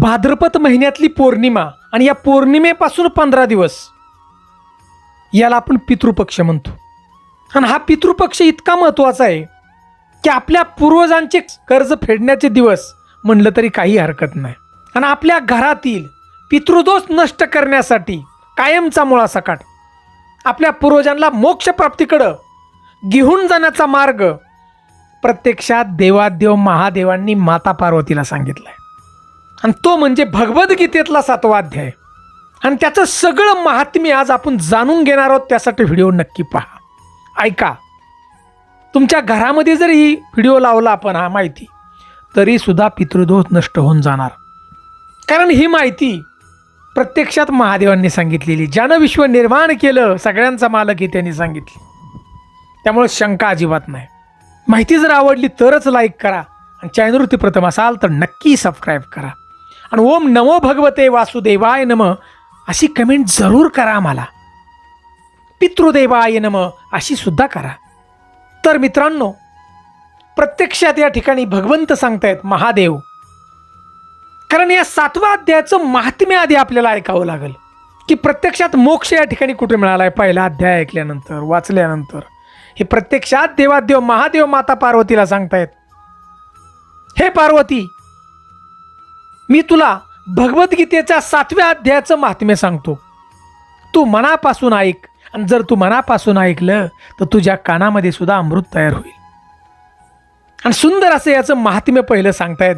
भाद्रपद महिन्यातली पौर्णिमा आणि या पौर्णिमेपासून पंधरा दिवस. याला आपण पितृपक्ष म्हणतो. आणि हा पितृपक्ष इतका महत्त्वाचा आहे की आपल्या पूर्वजांचे कर्ज फेडण्याचे दिवस म्हणलं तरी काही हरकत नाही. आणि आपल्या घरातील पितृदोष नष्ट करण्यासाठी कायमचा मुळा सकाट आपल्या पूर्वजांना मोक्षप्राप्तीकडं घेऊन जाण्याचा मार्ग प्रत्यक्षात देवादेव महादेवांनी माता पार्वतीला सांगितलं आहे आणि तो म्हणजे भगवद्गीतेतला सातवा अध्याय. आणि त्याचं सगळं महात्म्य आज आपण जाणून घेणार आहोत त्यासाठी व्हिडिओ नक्की पहा. ऐका तुमच्या घरामध्ये जर ही व्हिडिओ लावला आपण हा माहिती तरी सुद्धा पितृदोष नष्ट होऊन जाणार. कारण ही माहिती प्रत्यक्षात महादेवांनी सांगितलेली ज्यानं विश्व निर्माण केलं सगळ्यांचा मालक हे त्यांनी सांगितली. त्यामुळे शंका अजिबात नाही. माहिती जर आवडली तरच लाईक करा. आणि चॅनलवरती प्रथम असाल तर नक्की सबस्क्राईब करा. आणि ओम नमो भगवते वासुदेवाय नम अशी कमेंट जरूर करा आम्हाला. पितृदेवाय नम अशी सुद्धा करा. तर मित्रांनो प्रत्यक्षात या ठिकाणी भगवंत सांगतायत महादेव. कारण या सातव्या अध्यायाचं महात्म्य आधी आपल्याला ऐकावं लागेल. की प्रत्यक्षात मोक्ष या ठिकाणी कुठे मिळाला आहे पहिला अध्याय ऐकल्यानंतर वाचल्यानंतर. हे प्रत्यक्षात देवादेव महादेव माता पार्वतीला सांगतायत. हे पार्वती मी तुला भगवद्गीतेच्या सातव्या अध्यायाचं महात्म्य सांगतो. तू मनापासून ऐक आणि जर तू मनापासून ऐकलं तर तुझ्या कानामध्ये सुद्धा अमृत तयार होईल. आणि सुंदर असं याचं महात्म्य पहिलं सांगतायत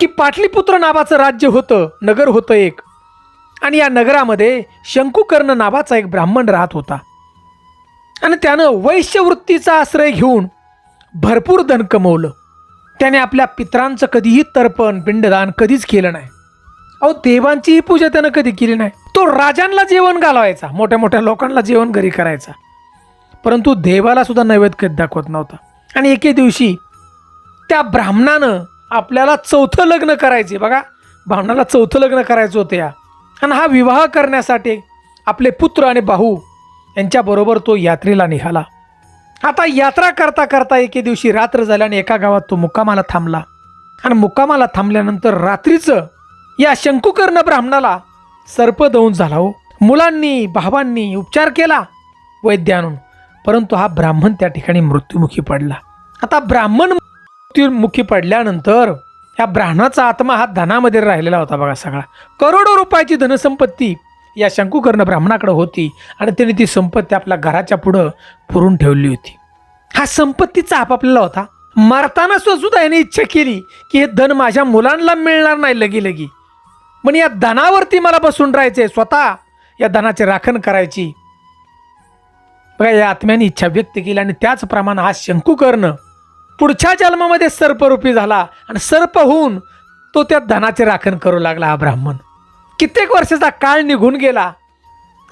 की पाटलीपुत्र नावाचं राज्य होतं नगर होतं एक. आणि या नगरामध्ये शंकुकर्ण नावाचा एक ब्राह्मण राहत होता. आणि त्यानं वैश्यवृत्तीचा आश्रय घेऊन भरपूर धन कमवलं. त्याने आपल्या पित्रांचं कधीही तर्पण पिंडदान कधीच केलं नाही. अहो देवांचीही पूजा त्यानं कधी केली नाही. तो राजांना जेवण घालवायचा मोठ्या मोठ्या लोकांना जेवण घरी करायचा. परंतु देवाला सुद्धा नैवेद्य कधी दाखवत नव्हता. आणि एके दिवशी त्या ब्राह्मणानं आपल्याला चौथं लग्न करायचे बघा. ब्राह्मणाला चौथं लग्न करायचं होतं या. आणि हा विवाह करण्यासाठी आपले पुत्र आणि भाऊ यांच्याबरोबर तो यात्रेला निघाला. आता यात्रा करता करता एके दिवशी रात्र झाल्याने एका गावात तो मुक्कामाला थांबला. आणि मुक्कामाला थांबल्यानंतर रात्रीचं या शंकुकर्ण ब्राह्मणाला सर्प दौन झाला हो. मुलांनी भावांनी उपचार केला वैद्यानून परंतु हा ब्राह्मण त्या ठिकाणी मृत्युमुखी पडला. आता ब्राह्मण मृत्युमुखी पडल्यानंतर या ब्राह्मणाचा आत्मा हा धनामध्ये राहिलेला होता बघा सगळा. करोडो रुपयाची धनसंपत्ती या शंकुकर्ण ब्राह्मणाकडे होती आणि त्याने ती संपत्ती आपल्या घराच्या पुढं पुरून ठेवली होती. हा संपत्तीचा आपापल्याला होता. मरताना सुद्धा याने इच्छा केली की हे धन माझ्या मुलांना मिळणार नाही लगी लगी पण या धनावरती मला बसून राहायचे स्वतः या धनाचे राखण करायची. बघा या आत्म्याने इच्छा व्यक्त केली आणि त्याचप्रमाणे हा शंकुकर्ण पुढच्या जन्मामध्ये सर्परूपी झाला आणि सर्प होऊन तो त्या धनाचे राखण करू लागला हा ब्राह्मण. कित्येक वर्षाचा काळ निघून गेला.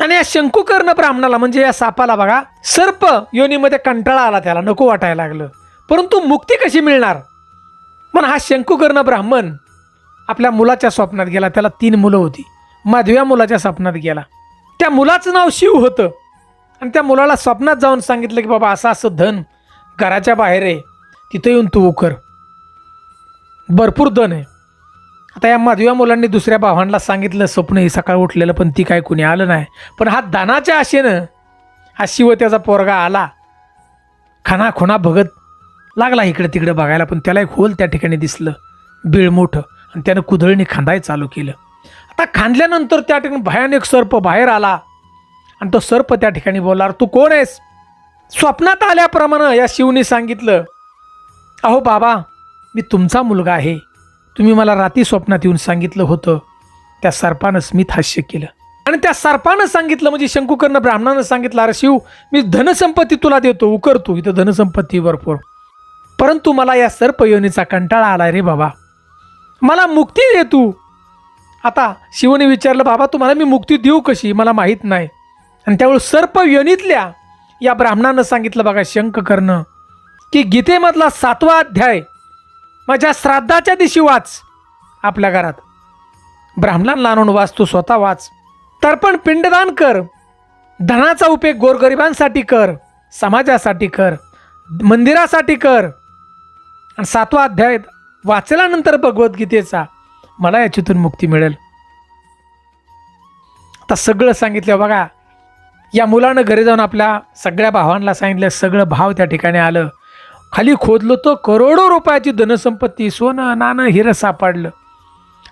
आणि या शंकुकर्ण ब्राह्मणाला म्हणजे या सापाला बघा सर्प योनीमध्ये कंटाळा आला त्याला नको वाटायला लागलं. परंतु मुक्ती कशी मिळणार? पण हा शंकुकर्ण ब्राह्मण आपल्या मुलाच्या स्वप्नात गेला. त्याला तीन मुलं होती. माधव्या मुलाच्या स्वप्नात गेला. त्या मुलाचं नाव शिव होतं. आणि त्या मुलाला स्वप्नात जाऊन सांगितलं की बाबा असं असं धन घराच्या बाहेर आहे. तिथं येऊन तू उकर भरपूर धन आहे. आता या माधव्या मुलांनी दुसऱ्या भावांना सांगितलं स्वप्न हे सकाळ उठलेलं पण ती काय कुणी आलं नाही. पण हा दानाच्या आशेनं हा शिव त्याचा पोरगा आला. खाना खुणा भगत लागला इकडे तिकडे बघायला पण त्याला एक होल त्या ठिकाणी दिसलं. बीळ मोठं. आणि त्यानं कुदळीने खांदाय चालू केलं. आता खांदल्यानंतर त्या ठिकाणी भयानक सर्प बाहेर आला. आणि तो सर्प त्या ठिकाणी बोलला तू कोण आहेस? स्वप्नात आल्याप्रमाणे या शिवने सांगितलं अहो बाबा मी तुमचा मुलगा आहे. तुम्ही मला राती स्वप्नात येऊन सांगितलं होतं त्या सर्पानं स्मित हास्य केलं. आणि त्या सर्पानं सांगितलं म्हणजे शंकुकर्ण ब्राह्मणानं सांगितलं अरे शिव मी धनसंपत्ती तुला देतो उकरतो इथं धनसंपत्ती भरपूर. परंतु मला या सर्प योनीचा कंटाळा आलाय रे बाबा मला मुक्ती दे तू. आता शिवने विचारलं बाबा तुम्हाला मी मुक्ती देऊ कशी? मला माहीत नाही. आणि त्यावेळी सर्प योनीतल्या या ब्राह्मणानं सांगितलं बघा शंक करणं की गीतेमधला सातवा अध्याय माझ्या श्राद्धाच्या दिवशी वाच. आपल्या घरात. ब्राह्मणांना आणून वाच तू स्वतः वाच. तर्पण पिंडदान कर. धनाचा उपयोग गोरगरिबांसाठी कर. समाजासाठी कर. मंदिरासाठी कर. आणि सातवा अध्याय वाचल्यानंतर भगवद्गीतेचा मला याच्यातून मुक्ती मिळेल. आता सगळं सांगितलं बघा. या मुलानं घरी जाऊन आपल्या सगळ्या भावांना सांगितलं सगळं भाव त्या ठिकाणी आलं. खाली खोदलं तर करोडो रुपयाची धनसंपत्ती सोनं नाणं हिरं सापडलं.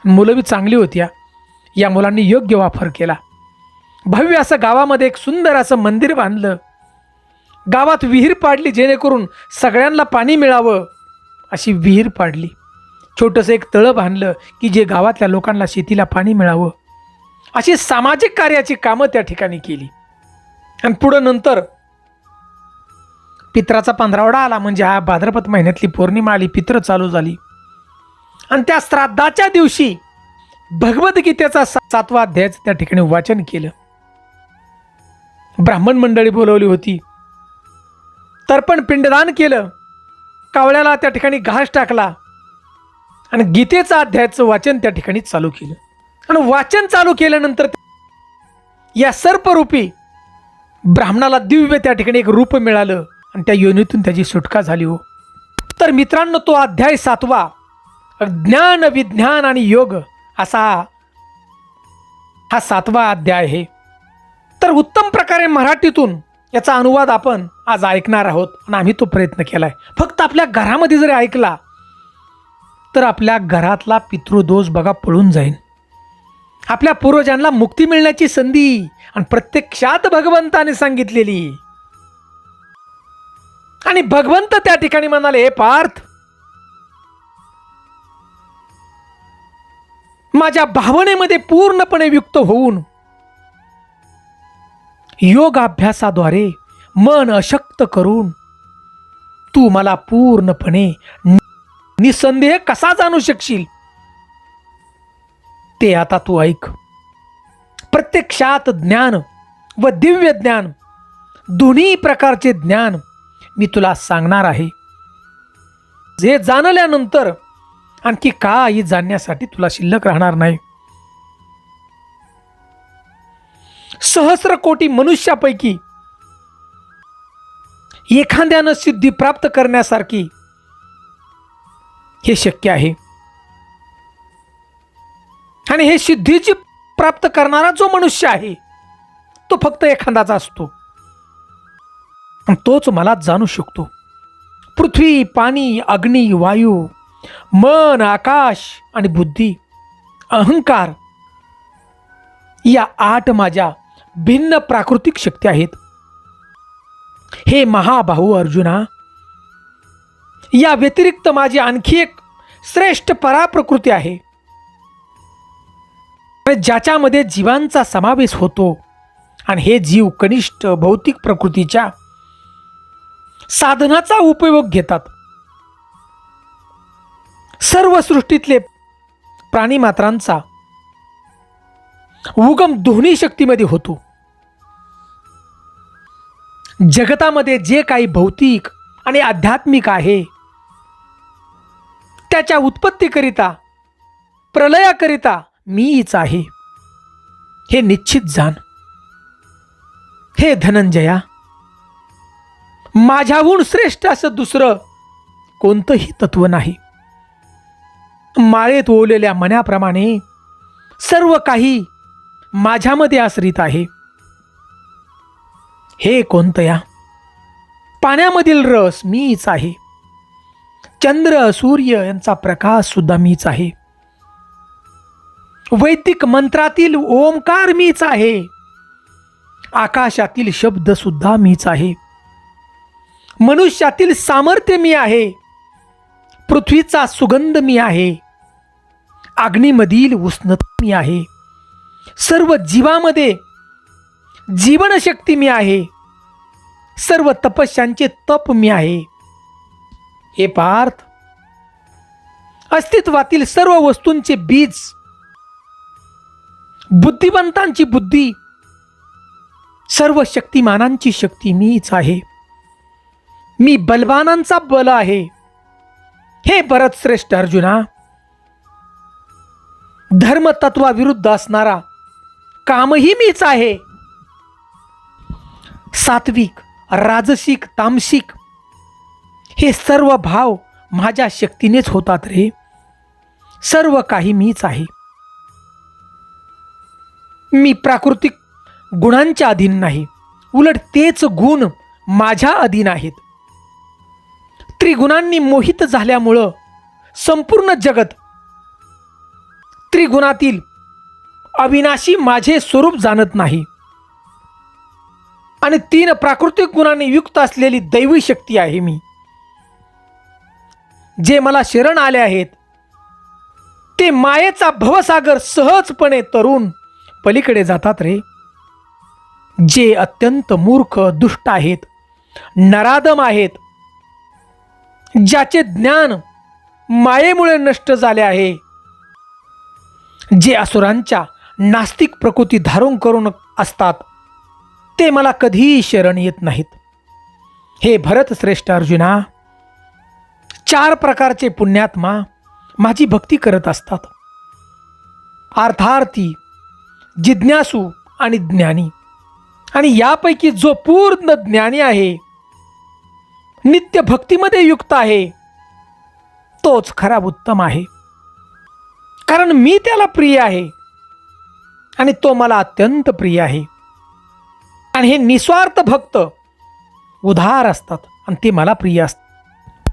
मुलं बी चांगली होती या मुलांनी योग्य वापर केला. भव्य असं गावामध्ये एक सुंदर असं मंदिर बांधलं. गावात विहीर पाडली जेणेकरून सगळ्यांना पाणी मिळावं अशी विहीर पाडली. छोटंसं एक तळं बांधलं की जे गावातल्या लोकांना शेतीला पाणी मिळावं. अशी सामाजिक कार्याची कामं त्या ठिकाणी केली. आणि पुढं नंतर पित्राचा पंधरावडा आला म्हणजे हा भाद्रपद महिन्यातली पौर्णिमा आली पित्र चालू झाली. आणि त्या श्राद्धाच्या दिवशी भगवद्गीतेचा सातवा अध्यायाचं त्या ठिकाणी वाचन केलं. ब्राह्मण मंडळी बोलवली होती. तर्पण पिंडदान केलं. कावळ्याला त्या ठिकाणी घास टाकला. आणि गीतेचा अध्यायाचं वाचन त्या ठिकाणी चालू केलं. आणि वाचन चालू केल्यानंतर या सर्परूपी ब्राह्मणाला दिव्य त्या ठिकाणी एक रूप मिळालं. आणि त्या योनीतून त्याची सुटका झाली हो. तर मित्रांनो तो अध्याय सातवा ज्ञान विज्ञान आणि योग असा हा सातवा अध्याय आहे. तर उत्तम प्रकारे मराठीतून याचा अनुवाद आपण आज ऐकणार आहोत आणि आम्ही तो प्रयत्न केला आहे फक्त आपल्या घरामध्ये जरी ऐकला तर आपल्या घरातला पितृदोष बघा पळून जाईल आपल्या पूर्वजांना मुक्ती मिळण्याची संधी आणि प्रत्यक्षात भगवंताने सांगितलेली. आणि भगवंत त्या ठिकाणी म्हणाले हे पार्थ माझ्या भावनेमध्ये पूर्णपणे युक्त होऊन योगाभ्यासाद्वारे मन अशक्त करून तू मला पूर्णपणे निसंदेह कसा जाणू शकशील? ते आता तू ऐक. प्रत्यक्षात ज्ञान व दिव्य ज्ञान दोन्ही प्रकारचे ज्ञान मी तुला सांगणार आहे. जे जाणल्यानंतर आणखी काही जाणण्यासाठी तुला शिल्लक राहणार नाही. सहस्र कोटी मनुष्यापैकी एखाद्यानं सिद्धी प्राप्त करण्यासारखी हे शक्य आहे. आणि हे सिद्धीची प्राप्त करणारा जो मनुष्य आहे तो फक्त एखादाचा असतो. तोच मला जाणू शकतो. पृथ्वी पाणी अग्नी वायू मन आकाश आणि बुद्धी अहंकार या आठ माझ्या भिन्न प्राकृतिक शक्ती आहेत. हे महाबाहू अर्जुना या व्यतिरिक्त माझी आणखी एक श्रेष्ठ पराप्रकृती आहे. ज्याच्यामध्ये जीवांचा समावेश होतो आणि हे जीव कनिष्ठ भौतिक प्रकृतीच्या साधनाचा उपयोग घेतात. सर्व सृष्टीतले प्राणीमात्रांचा उगम दोन्ही शक्तीमध्ये होतो. जगतामध्ये जे काही भौतिक आणि आध्यात्मिक आहे त्याच्या उत्पत्तीकरिता प्रलयाकरिता मीच आहे हे निश्चित जाण. हे धनंजया माझ्याहून श्रेष्ठ असं दुसरं कोणतंही तत्व नाही. माळेत ओवलेल्या मनाप्रमाणे सर्व काही माझ्यामध्ये आश्रित आहे. हे कोणतया? पाण्यामधील रस मीच आहे. चंद्र सूर्य यांचा प्रकाश सुद्धा मीच आहे. वैदिक मंत्रातील ओंकार मीच आहे. आकाशातील शब्द सुद्धा मीच आहे. मनुष्यातील सामर्थ्य मी आहे. पृथ्वीचा सुगंध मी आहे. अग्नीमधील उष्णता मी आहे. सर्व जीवामध्ये जीवनशक्ती मी आहे. सर्व तपस्यांचे तप मी आहे. हे पार्थ अस्तित्वातील सर्व वस्तूंचे बीज बुद्धिवंतांची बुद्धी सर्व शक्तिमानांची शक्ती मीच आहे. मी बलवानांचा बल आहे. हे भरत श्रेष्ठ अर्जुना. धर्मतत्वाविरुद्ध असणारा कामही मीच आहे. सात्विक राजसिक तामसिक हे सर्व भाव माझ्या शक्तीनेच होतात रे. सर्व काही मीच आहे. मी प्राकृतिक गुणांच्या अधीन नाही. उलट तेच गुण माझ्या अधीन आहेत. त्रिगुणांनी मोहित झाल्यामुळं संपूर्ण जगत त्रिगुणातील अविनाशी माझे स्वरूप जाणत नाही. आणि तीन प्राकृतिक गुणांनी युक्त असलेली दैवी शक्ती आहे मी. जे मला शरण आले आहेत ते मायेचा भवसागर सहजपणे तरुण पलीकडे जातात रे. जे अत्यंत मूर्ख दुष्ट आहेत नरादम आहेत ज्याचे ज्ञान मायेमुळे नष्ट झाले आहे. जे असुरांच्या नास्तिक प्रकृती धारण करून असतात ते मला कधीही शरण येत नाहीत. हे भरत श्रेष्ठ अर्जुना चार प्रकारचे पुण्यात्मा माझी भक्ती करत असतात. अर्थार्थी जिज्ञासू आणि ज्ञानी. आणि यापैकी जो पूर्ण ज्ञानी आहे नित्य भक्तीमध्ये युक्त आहे. तोच खरा उत्तम आहे. कारण मी त्याला प्रिय आहे. आणि तो मला अत्यंत प्रिय आहे. आणि हे निस्वार्थ भक्त उधार असतात आणि ते मला प्रिय असतात.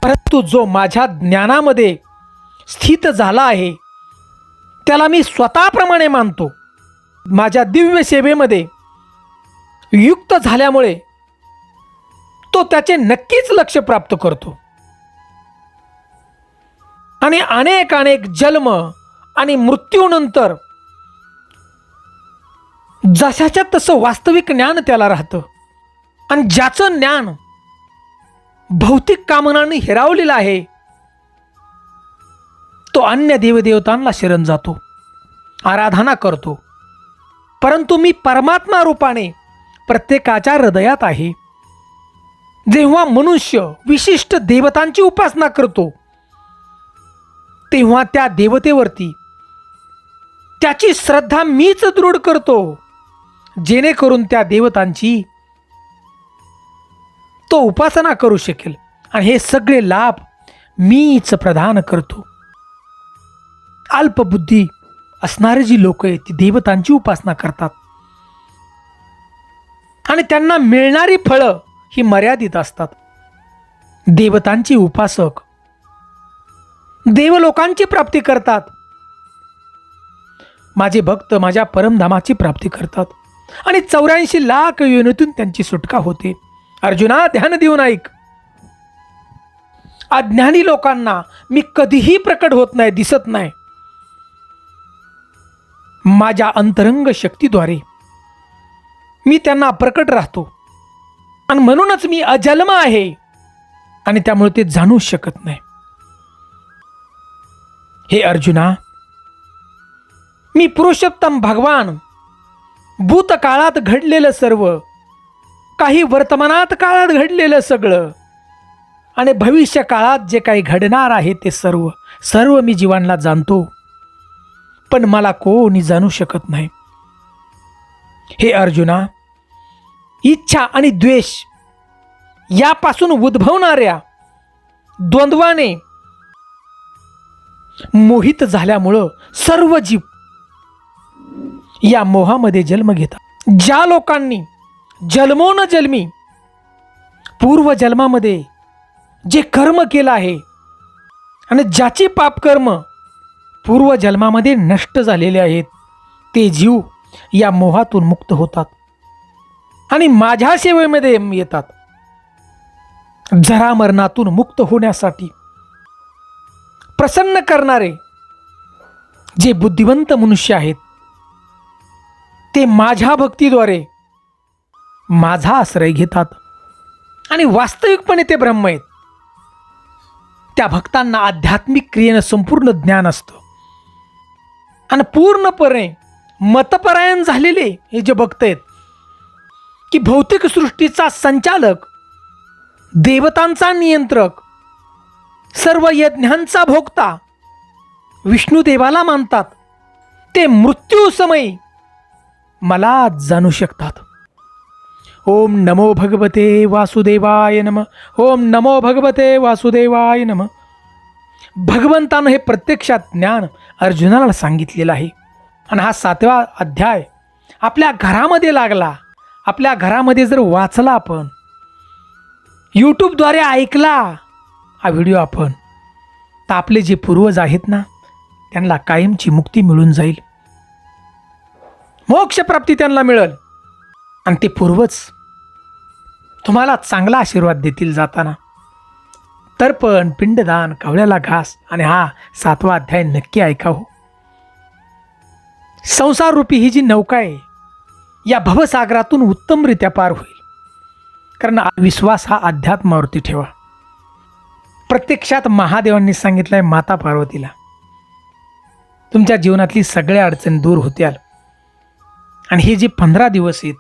परंतु जो माझ्या ज्ञानामध्ये स्थित झाला आहे त्याला मी स्वतःप्रमाणे मानतो. माझ्या दिव्य सेवेमध्ये युक्त झाल्यामुळे तो त्याचे नक्कीच लक्ष प्राप्त करतो. आणि अनेक अनेक जन्म आणि मृत्यूनंतर जशाच्या तसं वास्तविक ज्ञान त्याला राहतं. आणि ज्याचं ज्ञान भौतिक कामनाने हिरावलेलं आहे तो अन्य देवदेवतांना शरण जातो आराधना करतो. परंतु मी परमात्मा रूपाने प्रत्येकाच्या हृदयात आहे. जेव्हा मनुष्य विशिष्ट देवतांची उपासना करतो तेव्हा त्या देवतेवरती त्याची श्रद्धा मीच दृढ करतो जेणेकरून त्या देवतांची तो उपासना करू शकेल. आणि हे सगळे लाभ मीच प्रदान करतो. अल्पबुद्धी असणारे जी लोक आहेत ती देवतांची उपासना करतात. आणि त्यांना मिळणारी फळं ही मर्यादित असतात. देवतांची उपासक. देवलोकांची प्राप्ती करतात. माझे भक्त माझ्या परमधामाची प्राप्ती करतात. आणि चौऱ्याऐंशी लाख योनीतून त्यांची सुटका होते. अर्जुना ध्यान देऊन ऐक. अज्ञानी लोकांना मी कधीही प्रकट होत नाही दिसत नाही. माझ्या अंतरंग शक्तीद्वारे मी त्यांना प्रकट राहतो. आणि म्हणूनच मी अजन्म आहे. आणि त्यामुळे ते जाणू शकत नाही. हे अर्जुना मी पुरुषोत्तम भगवान भूतकाळात घडलेलं सर्व काही वर्तमानात काळात घडलेलं सगळं आणि भविष्य काळात जे काही घडणार आहे ते सर्व सर्व मी जीवांना जाणतो. पण मला कोणी जाणू शकत नाही. हे अर्जुना इच्छा आणि द्वेष यापासून उद्भवणाऱ्या द्वंद्वाने मोहित झाल्यामुळं सर्व जीव या मोहामध्ये जन्म घेतात. ज्या लोकांनी जन्मो न जन्मी पूर्वजन्मामध्ये जे कर्म केलं आहे आणि ज्याची पापकर्म पूर्वजन्मामध्ये नष्ट झालेले आहेत ते जीव या मोहातून मुक्त होतात. आणि माझ्या सेवेमध्ये येतात. जरा मरणातून मुक्त होण्यासाठी प्रसन्न करणारे जे बुद्धिवंत मनुष्य आहेत ते माझ्या भक्तीद्वारे माझा आश्रय घेतात. आणि वास्तविकपणे ते ब्रह्म आहेत. त्या भक्तांना आध्यात्मिक क्रियेनं संपूर्ण ज्ञान असतं. आणि पूर्णपणे मतपरायण झालेले हे जे भक्त आहेत की भौतिक सृष्टीचा संचालक देवतांचा नियंत्रक सर्व यज्ञांचा भोगता विष्णुदेवाला मानतात. ते मृत्यूसमयी मला जाणू शकतात. ओम नमो भगवते वासुदेवाय नम ओम नमो भगवते वासुदेवाय नम. भगवंतानं हे प्रत्यक्षात ज्ञान अर्जुनाला सांगितलेलं आहे. आणि हा सातवा अध्याय आपल्या घरामध्ये लागला. आपल्या घरामध्ये जर वाचला आपण यूट्यूबद्वारे ऐकला हा व्हिडिओ आपण तर आपले जे पूर्वज आहेत ना त्यांना कायमची मुक्ती मिळून जाईल. मोक्षप्राप्ती त्यांना मिळेल. आणि ते पूर्वज तुम्हाला चांगला आशीर्वाद देतील जाताना. तर्पण पिंडदान कवळ्याला घास आणि हा सातवा अध्याय नक्की ऐका हो. संसार रूपी ही जी नौका आहे या भवसागरातून उत्तमरित्या पार होईल. कारण विश्वास हा अध्यात्मावरती ठेवा. प्रत्यक्षात महादेवांनी सांगितलंय माता पार्वतीला तुमच्या जीवनातली सगळ्या अडचणी दूर होत्याल. आणि हे जे पंधरा दिवस आहेत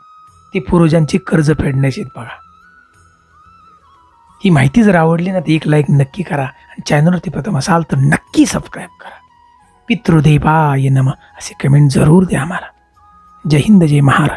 ते पूर्वजांची कर्ज फेडण्याचे आहेत बघा. ही माहिती जर आवडली ना तर एक लाईक नक्की करा. आणि चॅनलवरती प्रथम असाल तर नक्की सबस्क्राईब करा. पितृदेवाय नम असे कमेंट जरूर द्या आम्हाला. जय हिंद जय महाराष्ट्र.